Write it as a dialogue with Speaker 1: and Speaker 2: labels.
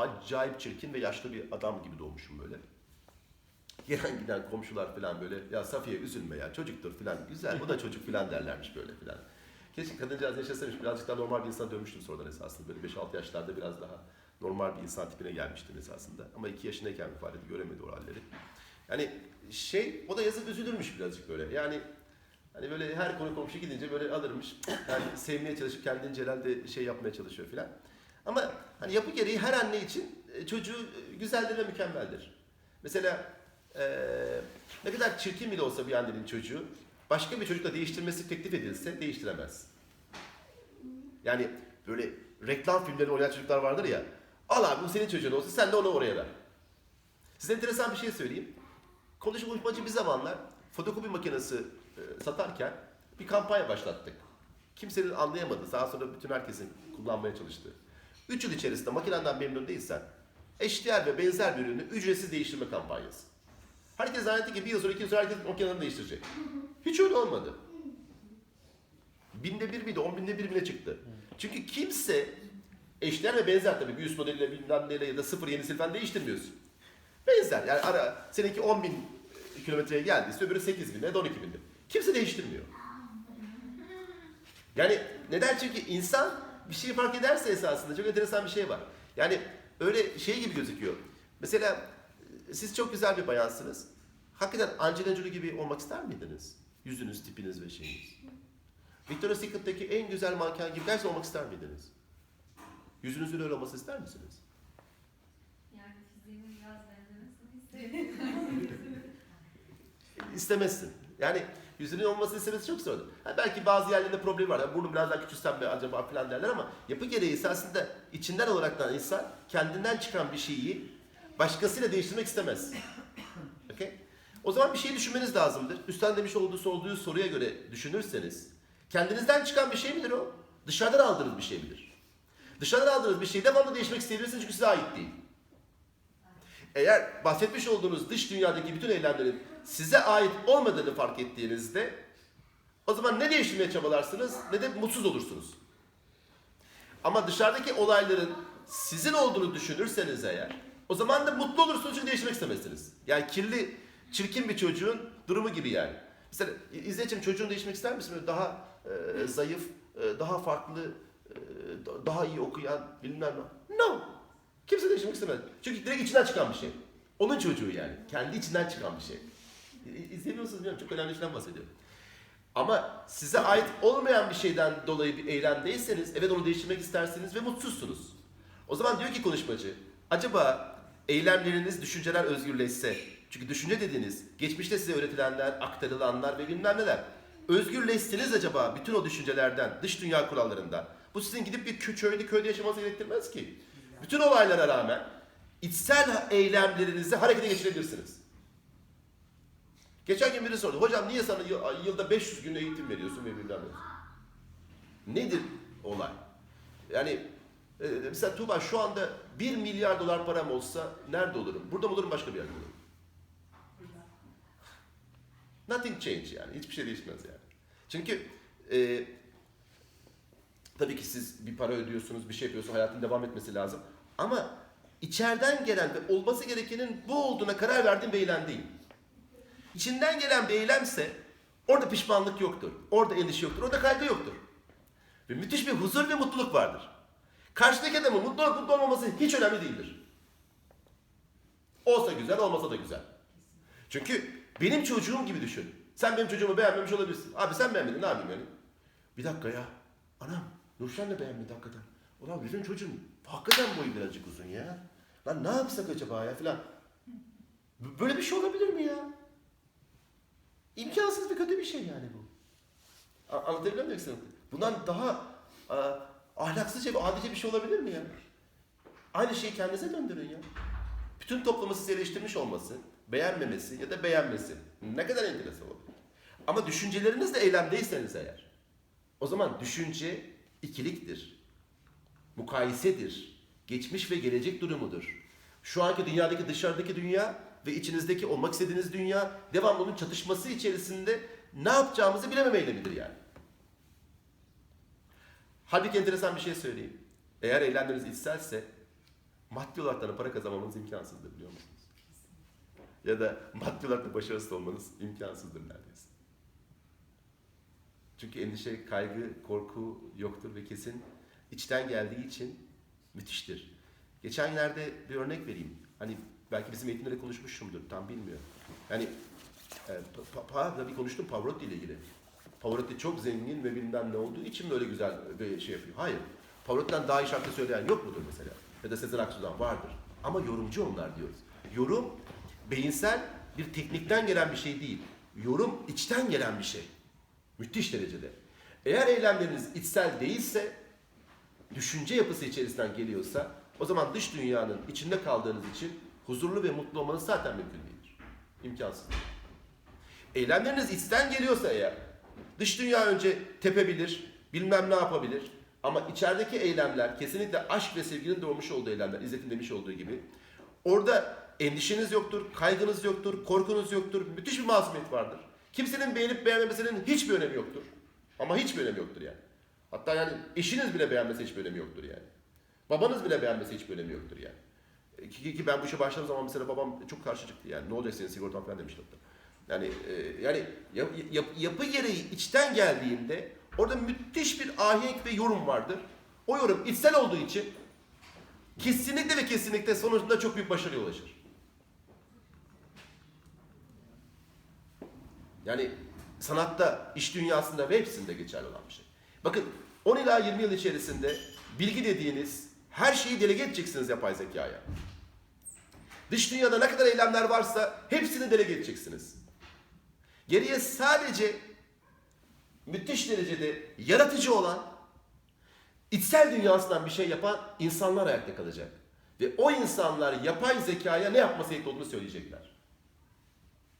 Speaker 1: acayip çirkin ve yaşlı bir adam gibi doğmuşum böyle. Gelen giden komşular falan böyle ya Safiye üzülme ya çocuktur falan güzel bu da çocuk falan derlermiş böyle falan. Keşke kadıncağız yaşasaymış birazcık daha normal bir insana dönmüştüm sonradan esasında. Böyle 5-6 yaşlarda biraz daha normal bir insan tipine gelmiştim esasında. Ama 2 yaşındayken vefat etti göremedi o halleri. Yani şey o da yazık üzülürmüş birazcık böyle. Yani hani böyle her konu komşu gidince böyle alırmış. Yani sevmeye çalışıp kendince herhalde şey yapmaya çalışıyor filan. Ama hani yapı gereği her anne için e, çocuğu e, güzeldir ve mükemmeldir. Mesela eee, ne kadar çirkin bile olsa bir annenin çocuğu başka bir çocukla değiştirmesi teklif edilse değiştiremez. Yani böyle reklam filmleri oynayan çocuklar vardır ya. Al abi bu senin çocuğun olsun sen de onu oraya ver. Size enteresan bir şey söyleyeyim. Konuşmacı bir zamanlar fotokopi makinesi e, satarken bir kampanya başlattık. Kimsenin anlayamadığı, daha sonra bütün herkesin kullanmaya çalıştığı. 3 yıl içerisinde makinenden memnun değilsen eşdeğer ve benzer bir ürünü ücretsiz değiştirme kampanyası. Herkes zannetti ki bir yıl sonra iki yıl sonra herkes makinelerini değiştirecek. Hiç öyle olmadı. Binde bir miydi, on binde bir bile çıktı. Çünkü kimse eşdeğer ve benzer tabii bir üst modeliyle bilmem neyle ya da sıfır yenisi falan değiştirmiyorsun. Benzer yani ara seninki 10 bin kilometreye geldiyse öbürü 8 bin ya da 12 bin. Kimse değiştirmiyor. Yani neden? Çünkü insan bir şey fark ederse esasında çok enteresan bir şey var. Yani öyle şey gibi gözüküyor. Mesela e, siz çok güzel bir bayansınız. Hakikaten Angelina Jolie gibi olmak ister miydiniz? Yüzünüz, tipiniz ve şeyiniz. Victoria's Secret'taki en güzel manken gibi gerçekten olmak ister miydiniz? Yüzünüzün öyle olması ister misiniz?
Speaker 2: Yani fiziğimin biraz benzemesini isterim.
Speaker 1: İstemezsin. Yani yüzünün olmasını istemesi çok zor. Ha, belki bazı yerlerinde problemi var. Yani burnum biraz daha küçülsem mi acaba falan derler ama yapı gereği esasında içinden olaraktan insan kendinden çıkan bir şeyi başkasıyla değiştirmek istemez. Okay? O zaman bir şey düşünmeniz lazımdır. Üstten demiş olduğu sorduğu soruya göre düşünürseniz kendinizden çıkan bir şey midir o? Dışarıdan aldığınız bir şey midir? Dışarıdan aldığınız bir şeyi devamlı değişmek isteyebilirsiniz çünkü size ait değil. Eğer bahsetmiş olduğunuz dış dünyadaki bütün eylemlerin size ait olmadığını fark ettiğinizde o zaman ne değiştirmeye çabalarsınız ne de mutsuz olursunuz. Ama dışarıdaki olayların sizin olduğunu düşünürseniz eğer o zaman da mutlu olursunuz çünkü değiştirmek istemezsiniz. Yani kirli, çirkin bir çocuğun durumu gibi yani. Mesela izleyicim çocuğunu değişmek ister misin? Böyle daha e, zayıf, e, daha farklı, e, daha iyi okuyan bilmem ne. No. Kimse değişmek istemez. Çünkü direkt içinden çıkan bir şey. Onun çocuğu yani. Kendi içinden çıkan bir şey. İ- İzlemiyor musunuz bilmiyorum. Çok önemli şeyden bahsediyorum. Ama size ait olmayan bir şeyden dolayı bir eylemdeyseniz evet onu değiştirmek istersiniz ve mutsuzsunuz. O zaman diyor ki konuşmacı, acaba eylemleriniz, düşünceler özgürleşse, çünkü düşünce dediğiniz geçmişte size öğretilenler, aktarılanlar ve bilmem neler. Özgürleşseniz acaba bütün o düşüncelerden, dış dünya kurallarından. Bu sizin gidip bir kö- köyde, köyde yaşamanızı gerektirmez ki. Bütün olaylara rağmen içsel eylemlerinizi harekete geçirebilirsiniz. Geçen gün biri sordu. Hocam niye sana yıl- yılda 500 gün eğitim veriyorsun ve bilmem ne? Nedir olay? Yani e, mesela Tuğba şu anda 1 milyar dolar param olsa nerede olurum? Burada mı olurum başka bir yerde olurum? Nothing change yani. Hiçbir şey değişmez yani. Çünkü e, tabii ki siz bir para ödüyorsunuz, bir şey yapıyorsunuz, hayatın devam etmesi lazım. Ama içeriden gelen ve olması gerekenin bu olduğuna karar verdiğim bir eylem değil. İçinden gelen bir eylemse orada pişmanlık yoktur. Orada endişe yoktur. Orada kaygı yoktur. Ve müthiş bir huzur ve mutluluk vardır. Karşıdaki adamın mutlu olup mutlu olmaması hiç önemli değildir. Olsa güzel, olmasa da güzel. Çünkü benim çocuğum gibi düşün. Sen benim çocuğumu beğenmemiş olabilirsin. Abi sen beğenmedin ne yapayım yani? Bir dakika ya. Anam Nurşen de beğenmedi hakikaten. Ulan bizim çocuğun hakikaten boyu birazcık uzun ya. Lan ne yapsak acaba ya filan. Böyle bir şey olabilir mi ya? İmkansız ve kötü bir şey yani bu. A- Anlatabiliyor muyum sana? Bundan daha a, ahlaksızca ve adice bir şey olabilir mi ya? Aynı şeyi kendinize döndürün ya. Bütün toplumu sizi eleştirmiş olması, beğenmemesi ya da beğenmesi ne kadar enteresan olabilir. Ama düşüncelerinizle eylemdeyseniz eğer, o zaman düşünce ikiliktir, mukayesedir, geçmiş ve gelecek durumudur. Şu anki dünyadaki dışarıdaki dünya ve içinizdeki olmak istediğiniz dünya devamlı onun çatışması içerisinde ne yapacağımızı bilememe eylemidir yani. Halbuki enteresan bir şey söyleyeyim. Eğer eylemleriniz içselse maddi olarak da para kazanmamız imkansızdır biliyor musunuz? Ya da maddi olarak da başarısız olmanız imkansızdır neredeyse. Çünkü endişe, kaygı, korku yoktur ve kesin içten geldiği için müthiştir. Geçen günlerde bir örnek vereyim. Hani belki bizim eğitimlerde konuşmuşumdur, tam bilmiyorum. Yani e, pa, pa, konuştum Pavarotti ile ilgili. Pavarotti çok zengin ve bilmem ne olduğu için böyle güzel bir şey yapıyor. Hayır. Pavarotti'den daha iyi şarkı söyleyen yok mudur mesela? Ya da Sezen Aksu'dan vardır. Ama yorumcu onlar diyoruz. Yorum beyinsel bir teknikten gelen bir şey değil. Yorum içten gelen bir şey. Müthiş derecede. Eğer eylemleriniz içsel değilse, düşünce yapısı içerisinden geliyorsa, o zaman dış dünyanın içinde kaldığınız için huzurlu ve mutlu olmanız zaten mümkün değildir. İmkansız. Eylemleriniz içten geliyorsa eğer, dış dünya önce tepebilir, bilmem ne yapabilir. Ama içerideki eylemler kesinlikle aşk ve sevginin doğmuş olduğu eylemler, İzzet'in demiş olduğu gibi. Orada endişeniz yoktur, kaygınız yoktur, korkunuz yoktur, müthiş bir masumiyet vardır. Kimsenin beğenip beğenmemesinin hiçbir önemi yoktur. Ama hiçbir önemi yoktur yani. Hatta yani eşiniz bile beğenmese hiçbir önemi yoktur yani. Babanız bile beğenmese hiçbir önemi yoktur yani. Ki, ki ben bu işe başladığım zaman mesela babam çok karşı çıktı yani. Ne olacak senin sigortan falan demişti hatta. Yani e, yani yap, yap, yapı gereği içten geldiğinde orada müthiş bir ahenk ve yorum vardır. O yorum içsel olduğu için kesinlikle ve kesinlikle sonucunda çok büyük başarıya ulaşır. Yani sanatta, iş dünyasında ve hepsinde geçerli olan bir şey. Bakın 10 ila 20 yıl içerisinde bilgi dediğiniz her şeyi delege edeceksiniz yapay zekaya. Dış dünyada ne kadar eylemler varsa hepsini delege edeceksiniz. Geriye sadece müthiş derecede yaratıcı olan, içsel dünyasından bir şey yapan insanlar ayakta kalacak. Ve o insanlar yapay zekaya ne yapması gerektiğini olduğunu söyleyecekler.